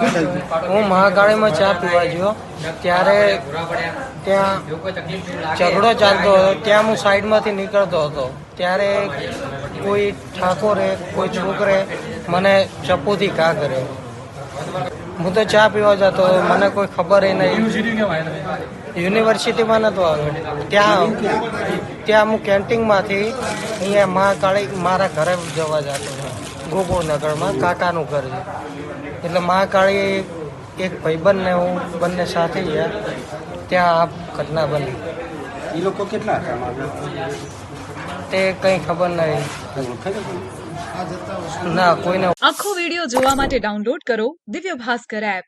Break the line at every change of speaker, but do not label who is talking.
હું મહાકાળીમાં ચા પીવા ગયો. ત્યારે ત્યાં ઝઘડો ચાલતો હતો. ત્યાં હું સાઈડમાંથી નીકળતો હતો. ત્યારે કોઈ ઠાકોરે, કોઈ છોકરે મને ચપ્પુથી ઘા કર્યો. હું તો ચા પીવા જતો મને કોઈ ખબર નહીં. યુનિવર્સિટીમાં નહોતો આવ્યો. ત્યાં ત્યાં હું કેન્ટીનમાંથી અહીંયા મહાકાળી મારા ઘરે જવા જતો હતો. ગોકુળનગરમાં કાકાનું ઘર છે. એટલે મહાકાળી એક ભાઈબંધ ને હું બંને સાથે ગયા ત્યાં આ ઘટના બની.
એ લોકો કેટલા
તે કંઈ ખબર નહીં? ના કોઈને
આખો વીડિયો જોવા માટે ડાઉનલોડ કરો દિવ્ય ભાસ્કર એપ.